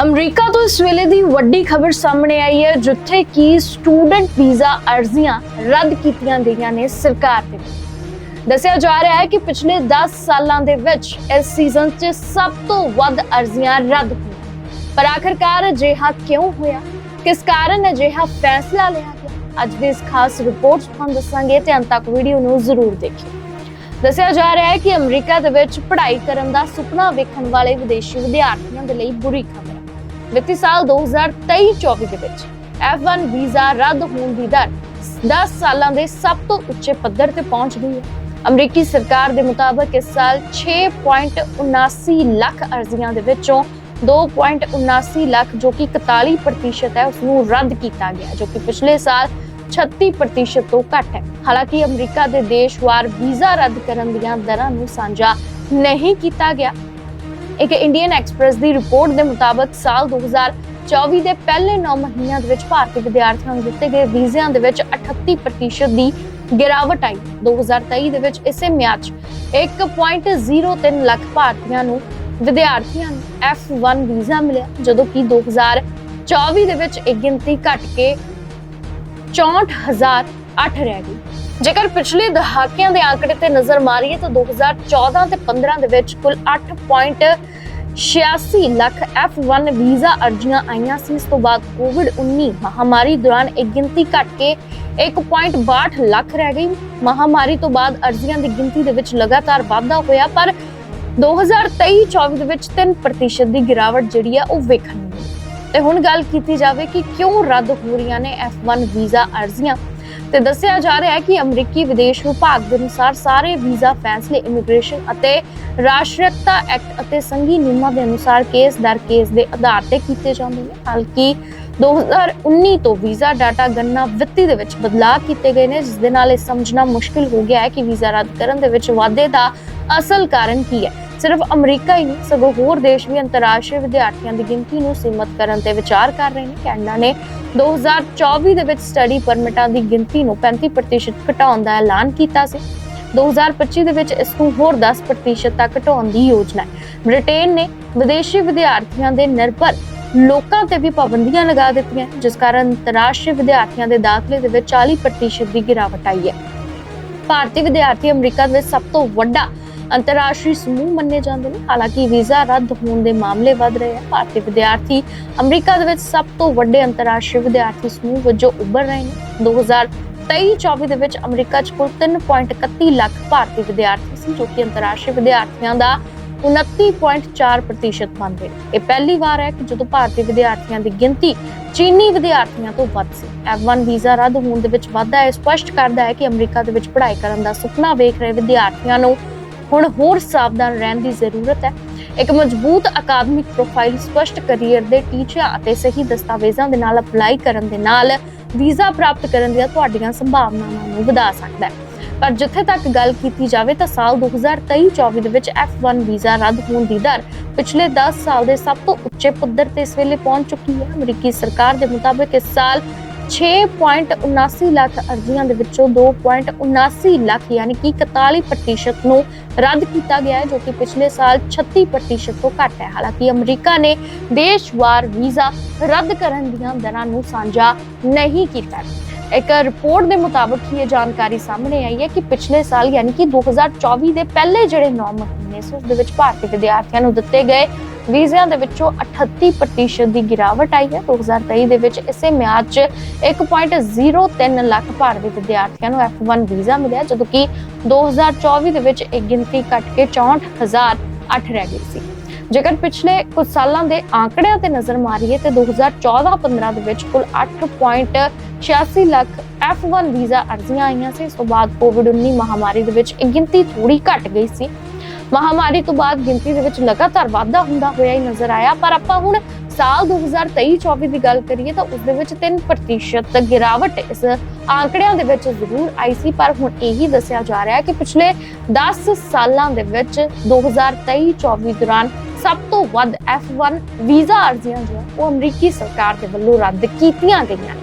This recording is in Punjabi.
ਅਮਰੀਕਾ ਤੋਂ ਇਸ ਵੇਲੇ ਦੀ ਵੱਡੀ ਖਬਰ ਸਾਹਮਣੇ ਆਈ ਹੈ, ਜਿੱਥੇ ਕਿ ਸਟੂਡੈਂਟ ਵੀਜ਼ਾ ਅਰਜ਼ੀਆਂ ਰੱਦ ਕੀਤੀਆਂ ਗਈਆਂ ਨੇ ਸਰਕਾਰ ਦੇ ਦੱਸਿਆ ਜਾ ਰਿਹਾ ਹੈ ਕਿ ਪਿਛਲੇ 10 ਸਾਲਾਂ ਦੇ ਵਿੱਚ ਇਸ ਸੀਜ਼ਨ 'ਚ ਸਭ ਤੋਂ ਵੱਧ ਅਰਜ਼ੀਆਂ ਰੱਦ ਹੋਈਆਂ। ਪਰ ਆਖਰਕਾਰ ਅਜਿਹਾ ਕਿਉਂ ਹੋਇਆ? ਕਿਸ ਕਾਰਨ ਅਜਿਹਾ ਫੈਸਲਾ ਲਿਆ ਗਿਆ? ਅੱਜ ਦੀ ਇਸ ਖਾਸ ਰਿਪੋਰਟ 'ਚ ਤੁਹਾਨੂੰ ਦੱਸਾਂਗੇ ਤੇ ਅੰਤ ਤੱਕ ਵੀਡੀਓ ਨੂੰ ਜ਼ਰੂਰ ਦੇਖਿਓ। ਦੱਸਿਆ ਜਾ ਰਿਹਾ ਹੈ ਕਿ ਅਮਰੀਕਾ ਦੇ ਵਿੱਚ ਪੜ੍ਹਾਈ ਕਰਨ ਦਾ ਸੁਪਨਾ ਵੇਖਣ ਵਾਲੇ ਵਿਦੇਸ਼ੀ ਵਿਦਿਆਰਥੀਆਂ ਦੇ ਲਈ ਬੁਰੀ ਖਬਰ ਵਿੱਤੀ ਸਾਲ 2023-24 ਦੇ ਵਿੱਚ F1 ਵੀਜ਼ਾ ਰੱਦ ਹੋਣ ਦੀ ਦਰ 10 ਸਾਲਾਂ ਦੇ ਸਭ ਤੋਂ ਉੱਚੇ ਪੱਧਰ ਤੇ ਪਹੁੰਚ ਗਈ ਹੈ। ਅਮਰੀਕੀ ਸਰਕਾਰ ਦੇ ਮੁਤਾਬਕ ਇਸ ਸਾਲ 6.79 ਲੱਖ ਅਰਜ਼ੀਆਂ ਦੇ ਵਿੱਚੋਂ 2.79 ਲੱਖ, ਜੋ ਕਿ 41% ਹੈ ਉਸ ਨੂੰ ਰੱਦ ਕੀਤਾ ਗਿਆ, ਜੋ ਕਿ ਪਿਛਲੇ ਸਾਲ 36% ਤੋਂ ਘੱਟ ਹੈ। ਹਾਲਾਂਕਿ ਅਮਰੀਕਾ ਦੇ ਦੇਸ਼ਵਾਰ ਵੀਜ਼ਾ ਰੱਦ ਕਰਨ ਦੀਆਂ ਦਰਾਂ ਨੂੰ ਸਾਂਝਾ ਨਹੀਂ ਕੀਤਾ ਗਿਆ। ਇੱਕ ਇੰਡੀਅਨ ਐਕਸਪ੍ਰੈਸ ਦੀ ਰਿਪੋਰਟ ਦੇ ਮੁਤਾਬਕ ਸਾਲ 2024 ਦੇ ਪਹਿਲੇ 9 ਮਹੀਨਿਆਂ ਦੇ ਵਿੱਚ ਭਾਰਤੀ ਵਿਦਿਆਰਥੀਆਂ ਨੂੰ ਦਿੱਤੇ ਗਏ ਵੀਜ਼ਿਆਂ ਦੇ ਵਿੱਚ 38% ਦੀ ਗਿਰਾਵਟ ਆਈ। 2023 ਦੇ ਵਿੱਚ ਇਸੇ ਮਿਆਦ 'ਚ 1.03 ਲੱਖ ਭਾਰਤੀਆਂ ਨੂੰ ਵਿਦਿਆਰਥੀਆਂ ਨੂੰ F1 ਵੀਜ਼ਾ ਮਿਲਿਆ, ਜਦੋਂ ਕਿ 2024 ਦੇ ਵਿੱਚ ਇਹ ਗਿਣਤੀ ਘਟ ਕੇ 64008 ਰਹਿ ਗਈ। ਜੇਕਰ ਪਿਛਲੇ ਦਹਾਕਿਆਂ ਦੇ ਆંકੜੇ ਤੇ ਨਜ਼ਰ ਮਾਰੀਏ ਤਾਂ 2014 ਤੇ 15 ਦੇ ਵਿੱਚ ਕੁੱਲ 8.86 ਲੱਖ F1 ਵੀਜ਼ਾ ਅਰਜ਼ੀਆਂ ਆਈਆਂ ਸੀ। ਇਸ ਤੋਂ ਬਾਅਦ ਕੋਵਿਡ-19 ਮਹਾਮਾਰੀ ਦੌਰਾਨ ਇਹ ਗਿਣਤੀ ਘਟ ਕੇ 1.62 ਲੱਖ ਰਹਿ ਗਈ। ਮਹਾਮਾਰੀ ਤੋਂ ਬਾਅਦ ਅਰਜ਼ੀਆਂ ਦੀ ਗਿਣਤੀ ਦੇ ਵਿੱਚ ਲਗਾਤਾਰ ਵਾਧਾ ਹੋਇਆ, ਪਰ 2023-24 ਦੇ ਵਿੱਚ 3% ਦੀ ਗਿਰਾਵਟ ਜਿਹੜੀ ਆ, ਉਹ ਵੇਖਣ ਨੂੰ ਮਿਲੀ। ਤੇ ਹੁਣ ਗੱਲ ਕੀਤੀ ਜਾਵੇ ਕਿ ਕਿਉਂ ਰੱਦ ਹੋ ਰਹੀਆਂ ਨੇ F1 ਵੀਜ਼ਾ ਅਰਜ਼ੀਆਂ? ਤੇ ਦੱਸਿਆ ਜਾ ਰਿਹਾ ਹੈ ਕਿ ਅਮਰੀਕੀ ਵਿਦੇਸ਼ ਵਿਭਾਗ ਦੇ ਅਨੁਸਾਰ ਸਾਰੇ ਵੀਜ਼ਾ ਫੈਸਲੇ ਇਮੀਗ੍ਰੇਸ਼ਨ ਅਤੇ ਰਾਸ਼ਟਰੀਅਤਾ ਐਕਟ ਅਤੇ ਸੰਘੀ ਨਿਯਮਾਂ ਦੇ ਅਨੁਸਾਰ ਕੇਸ ਦਰ ਕੇਸ ਦੇ ਆਧਾਰ ਤੇ ਕੀਤੇ ਜਾਂਦੇ ਨੇ, ਹਾਲਾਂਕਿ 2019 ਤੋਂ ਵੀਜ਼ਾ ਡਾਟਾ ਗਣਨਾ ਵਿੱਤੀ ਦੇ ਵਿੱਚ ਬਦਲਾਅ ਕੀਤੇ ਗਏ ਨੇ, ਜਿਸ ਦੇ ਨਾਲ ਇਹ ਸਮਝਣਾ ਮੁਸ਼ਕਿਲ ਹੋ ਗਿਆ ਹੈ ਕਿ ਵੀਜ਼ਾ ਰੱਦ ਕਰਨ ਦੇ ਵਿੱਚ ਵਾਧੇ ਦਾ ਅਸਲ ਕਾਰਨ ਕੀ ਹੈ। ਸਿਰਫ ਅਮਰੀਕਾ ਹੀ ਨਹੀਂ, ਸਗੋਂ ਹੋਰ ਦੇਸ਼ ਵੀ ਅੰਤਰਰਾਸ਼ਟਰੀ ਵਿਦਿਆਰਥੀਆਂ ਦੀ ਗਿਣਤੀ ਨੂੰ ਸੀਮਤ ਕਰਨ ਤੇ ਵਿਚਾਰ ਕਰ ਰਹੇ ਨੇ। ਕੈਨੇਡਾ ਨੇ 2024 ਦੇ ਵਿੱਚ ਸਟੱਡੀ ਪਰਮਿਟਾਂ ਦੀ ਗਿਣਤੀ ਨੂੰ 35% ਘਟਾਉਣ ਦਾ ਐਲਾਨ ਕੀਤਾ ਸੀ। 2025 ਦੇ ਵਿੱਚ ਇਸ ਨੂੰ ਹੋਰ 10% ਤੱਕ ਘਟਾਉਣ ਦੀ ਯੋਜਨਾ ਹੈ। ਬ੍ਰਿਟੇਨ ਨੇ ਵਿਦੇਸ਼ੀ ਵਿਦਿਆਰਥੀਆਂ ਦੇ ਨਿਰਭਰ ਲੋਕਾਂ ਤੇ ਵੀ ਪਾਬੰਦੀਆਂ ਲਗਾ ਦਿੱਤੀਆਂ ਜਿਸ ਕਾਰਨ ਅੰਤਰਰਾਸ਼ਟਰੀ ਵਿਦਿਆਰਥੀਆਂ ਦੇ ਦਾਖਲੇ ਦੇ ਵਿੱਚ 40% ਦੀ ਗਿਰਾਵਟ ਆਈ ਹੈ। ਭਾਰਤੀ ਵਿਦਿਆਰਥੀ ਅਮਰੀਕਾ ਦੇ ਸਭ ਤੋਂ ਵੱਡਾ ਅੰਤਰਰਾਸ਼ਟਰੀ ਸਮੂਹ ਮੰਨੇ ਜਾਂਦੇ ਨੇ। ਹਾਲਾਂਕਿ ਵੀਜ਼ਾ ਰੱਦ ਹੋਣ ਦੇ ਮਾਮਲੇ ਵੱਧ ਰਹੇ ਹਨ ਭਾਰਤੀ ਵਿਦਿਆਰਥੀ ਅਮਰੀਕਾ ਦੇ ਵਿੱਚ ਸਭ ਤੋਂ ਵੱਡੇ ਅੰਤਰਰਾਸ਼ਟਰੀ ਵਿਦਿਆਰਥੀ ਸਮੂਹ ਵਜੋਂ ਉੱਭਰ ਰਹੇ ਨੇ। 2023-24 ਦੇ ਵਿੱਚ ਅਮਰੀਕਾ 'ਚ ਕੁੱਲ 3.31 ਲੱਖ ਭਾਰਤੀ ਵਿਦਿਆਰਥੀ ਸੀ, ਜੋ ਕਿ ਅੰਤਰਰਾਸ਼ਟਰੀ ਵਿਦਿਆਰਥੀਆਂ ਦਾ 29.4% ਬਣ ਨੇ ਇਹ ਪਹਿਲੀ ਵਾਰ ਹੈ ਕਿ ਜਦੋਂ ਭਾਰਤੀ ਵਿਦਿਆਰਥੀਆਂ ਦੀ ਗਿਣਤੀ ਚੀਨੀ ਵਿਦਿਆਰਥੀਆਂ ਤੋਂ ਵੱਧ ਸੀ। F1 ਵੀਜ਼ਾ ਰੱਦ ਹੋਣ ਦੇ ਵਿੱਚ ਵਾਧਾ ਇਹ ਸਪਸ਼ਟ ਕਰਦਾ ਹੈ ਕਿ ਅਮਰੀਕਾ ਦੇ ਵਿੱਚ ਪੜ੍ਹਾਈ ਕਰਨ ਦਾ ਸੁਪਨਾ ਵੇਖ ਰਹੇ ਵਿਦਿਆਰਥੀਆਂ ਨੂੰ ਹੁਣ ਹੋਰ ਸਾਵਧਾਨ ਰਹਿਣ ਦੀ ਜ਼ਰੂਰਤ ਹੈ। ਇੱਕ ਮਜ਼ਬੂਤ ਅਕਾਦਮਿਕ ਪ੍ਰੋਫਾਈਲ ਸਪਸ਼ਟ ਕੈਰੀਅਰ ਦੇ ਟੀਚਿਆਂ ਅਤੇ ਸਹੀ ਦਸਤਾਵੇਜ਼ਾਂ ਦੇ ਨਾਲ ਅਪਲਾਈ ਕਰਨ ਦੇ ਨਾਲ ਵੀਜ਼ਾ ਪ੍ਰਾਪਤ ਕਰਨ ਦੀਆਂ ਤੁਹਾਡੀਆਂ ਸੰਭਾਵਨਾਵਾਂ ਨੂੰ ਵਧਾ ਸਕਦਾ ਹੈ। ਪਰ ਜਿੱਥੇ ਤੱਕ ਗੱਲ ਕੀਤੀ ਜਾਵੇ ਤਾਂ ਸਾਲ 2023-24 ਦੇ ਵਿੱਚ F1 ਵੀਜ਼ਾ ਰੱਦ ਹੋਣ ਦੀ ਦਰ ਪਿਛਲੇ 10 ਸਾਲ ਦੇ ਸਭ ਤੋਂ ਉੱਚੇ ਪੱਧਰ ਤੇ ਇਸ ਵੇਲੇ ਪਹੁੰਚ ਚੁੱਕੀ ਹੈ। ਅਮਰੀਕੀ ਸਰਕਾਰ ਦੇ ਮੁਤਾਬਕ ਇਸ ਸਾਲ 6.79 ਲੱਖ ਅਰਜ਼ੀਆਂ ਦੇ ਵਿੱਚੋਂ 2.79 ਲੱਖ ਯਾਨੀ ਕਿ 41% ਨੂੰ ਰੱਦ ਕੀਤਾ ਗਿਆ ਹੈ, ਜੋ ਕਿ ਪਿਛਲੇ ਸਾਲ 36% ਤੋਂ ਘੱਟ ਹੈ। ਹਾਲਾਂਕਿ ਅਮਰੀਕਾ ਨੇ ਦੇਸ਼ਵਾਰ ਵੀਜ਼ਾ ਰੱਦ ਕਰਨ ਦੀਆਂ ਦਰਾਂ ਨੂੰ ਸਾਂਝਾ ਨਹੀਂ ਕੀਤਾ। ਇੱਕ ਰਿਪੋਰਟ ਦੇ ਮੁਤਾਬਕ ਹੀ ਇਹ ਜਾਣਕਾਰੀ ਸਾਹਮਣੇ ਆਈ ਹੈ ਕਿ ਪਿਛਲੇ ਸਾਲ ਯਾਨੀ ਕਿ 2024 ਦੇ ਪਹਿਲੇ ਜਿਹੜੇ 9 ਮਹੀਨੇ ਸੀ, ਉਸ ਦੇ ਵਿੱਚ ਭਾਰਤੀ ਵਿਦਿਆਰਥੀਆਂ ਨੂੰ ਦਿੱਤੇ ਗਏ ਵੀਜ਼ਿਆਂ ਦੇ ਵਿੱਚੋਂ 38% ਦੀ ਗਿਰਾਵਟ ਆਈ ਹੈ। 2023 ਦੇ ਵਿੱਚ ਇਸੇ ਮਿਆਦ 'ਚ 1.03 ਲੱਖ ਭਾਰਤੀ ਵਿਦਿਆਰਥੀਆਂ ਨੂੰ F1 ਵੀਜ਼ਾ ਮਿਲਿਆ, ਜਦੋਂ ਕਿ 2024 ਦੇ ਵਿੱਚ ਇਹ ਗਿਣਤੀ ਘਟ ਕੇ 64008 ਰਹਿ ਗਈ ਸੀ। ਜੇਕਰ ਪਿਛਲੇ ਕੁਝ ਸਾਲਾਂ ਦੇ ਆંકੜਿਆਂ ਤੇ ਨਜ਼ਰ ਮਾਰੀਏ ਤੇ 2014-15 ਦੇ ਵਿੱਚ ਕੁੱਲ 8.86 ਲੱਖ F1 ਵੀਜ਼ਾ ਅਰਜ਼ੀਆਂ ਆਈਆਂ ਸੀ। ਇਸ ਤੋਂ ਬਾਅਦ ਕੋਵਿਡ-19 ਮਹਾਮਾਰੀ ਦੇ ਵਿੱਚ ਇਹ ਗਿਣਤੀ ਥੋੜੀ ਘਟ ਗਈ ਸੀ। ਮਹਾਮਾਰੀ ਤੋਂ ਬਾਅਦ ਗਿਣਤੀ ਦੇ ਵਿੱਚ ਲਗਾਤਾਰ ਵਾਧਾ ਹੁੰਦਾ ਹੋਇਆ ਹੀ ਨਜ਼ਰ ਆਇਆ। ਪਰ ਆਪਾਂ ਹੁਣ ਸਾਲ 2023-24 ਦੀ ਗੱਲ ਕਰੀਏ ਤਾਂ ਉਸ ਦੇ ਵਿੱਚ 3% ਗਿਰਾਵਟ ਇਸ ਆંકੜਿਆਂ ਦੇ ਵਿੱਚ ਜ਼ਰੂਰ ਆਈ ਸੀ। ਪਰ ਹੁਣ ਇਹੀ ਦੱਸਿਆ ਜਾ ਰਿਹਾ ਹੈ ਕਿ ਪਿਛਲੇ 10 ਸਾਲਾਂ ਦੇ ਵਿੱਚ 2023-24 ਦੌਰਾਨ ਸਭ ਤੋਂ ਵੱਧ F1 ਵੀਜ਼ਾ ਅਰਜ਼ੀਆਂ ਜੋ ਉਹ ਅਮਰੀਕੀ ਸਰਕਾਰ ਦੇ ਵੱਲੋਂ ਰੱਦ ਕੀਤੀਆਂ ਗਈਆਂ